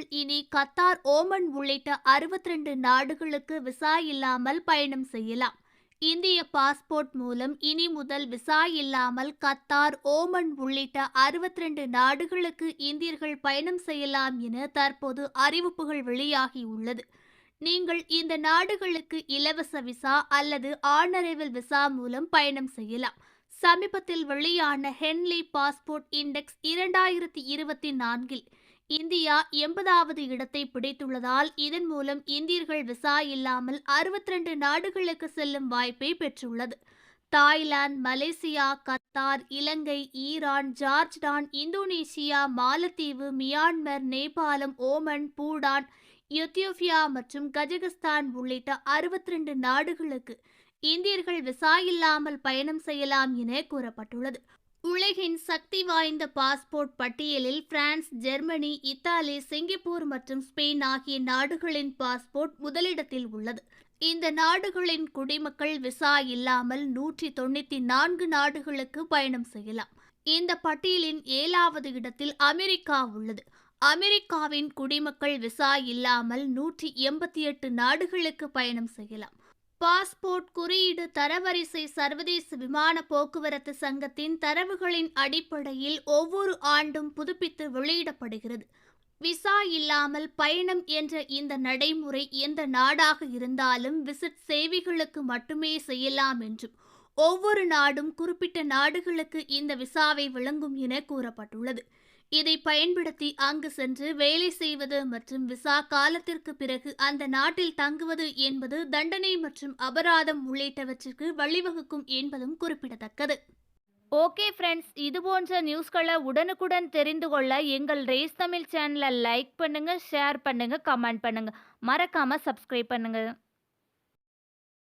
இந்தியர்கள் இனி Qatar Oman உள்ளிட்ட 62 நாடுகளுக்கு விசா இல்லாமல் பயணம் செய்யலாம். இந்திய பாஸ்போர்ட் மூலம் இனி முதல் விசா இல்லாமல் கத்தார் ஓமன் உள்ளிட்ட 62 நாடுகளுக்கு இந்தியர்கள் பயணம் செய்யலாம் என தற்போது அறிவிப்புகள் வெளியாகியுள்ளது. நீங்கள் இந்த நாடுகளுக்கு இலவச விசா அல்லது ஆனரைவல் விசா மூலம் பயணம் செய்யலாம். சமீபத்தில் வெளியான ஹென்லி பாஸ்போர்ட் இண்டெக்ஸ் இரண்டாயிரத்தி இருபத்தி நான்கில் இந்தியா எண்பதாவது இடத்தை பிடித்துள்ளதால் இதன் மூலம் இந்தியர்கள் விசா இல்லாமல் 62 நாடுகளுக்கு செல்லும் வாய்ப்பை பெற்றுள்ளது. Thailand Malaysia Qatar Ilangai Iran Jordan Indonesia Malatheevu Myanmar Nepalam Oman Bhutan Ethiopia மற்றும் கஜகஸ்தான் உள்ளிட்ட 62 நாடுகளுக்கு இந்தியர்கள் விசா இல்லாமல் பயணம் செய்யலாம் என கூறப்பட்டுள்ளது. உலகின் சக்தி வாய்ந்த பாஸ்போர்ட் பட்டியலில் பிரான்ஸ் ஜெர்மனி இத்தாலி சிங்கப்பூர் மற்றும் ஸ்பெயின் ஆகிய நாடுகளின் பாஸ்போர்ட் முதலிடத்தில் உள்ளது. இந்த நாடுகளின் குடிமக்கள் விசா இல்லாமல் நூற்றி தொண்ணூத்தி நான்கு நாடுகளுக்கு பயணம் செய்யலாம். இந்த பட்டியலின் ஏழாவது இடத்தில் அமெரிக்கா உள்ளது. அமெரிக்காவின் குடிமக்கள் விசா இல்லாமல் நூற்றி எண்பத்தி எட்டு நாடுகளுக்கு பயணம் செய்யலாம். பாஸ்போர்ட் குறியீடு தரவரிசை சர்வதேச விமான போக்குவரத்து சங்கத்தின் தரவுகளின் அடிப்படையில் ஒவ்வொரு ஆண்டும் புதுப்பித்து வெளியிடப்படுகிறது. விசா இல்லாமல் பயணம் என்ற இந்த நடைமுறை எந்த நாடாக இருந்தாலும் விசிட் சேவைகளுக்கு மட்டுமே செய்யலாம் என்றும் ஒவ்வொரு நாடும் குறிப்பிட்ட நாடுகளுக்கு இந்த விசாவை வழங்கும் என கூறப்பட்டுள்ளது. இதை பயன்படுத்தி அங்கு சென்று வேலை செய்வது மற்றும் விசா காலத்திற்கு பிறகு அந்த நாட்டில் தங்குவது என்பது தண்டனை மற்றும் அபராதம் உள்ளிட்டவற்றிற்கு வழிவகுக்கும் என்பதும் குறிப்பிடத்தக்கது. ஓகே ஃப்ரெண்ட்ஸ் இது போன்ற நியூஸ்களை உடனுக்குடன் தெரிந்து கொள்ள எங்கள் ரேஸ் தமிழ் சேனலை லைக் பண்ணுங்கள் ஷேர் பண்ணுங்கள் கமெண்ட் பண்ணுங்கள் மறக்காமல் சப்ஸ்கிரைப் பண்ணுங்கள்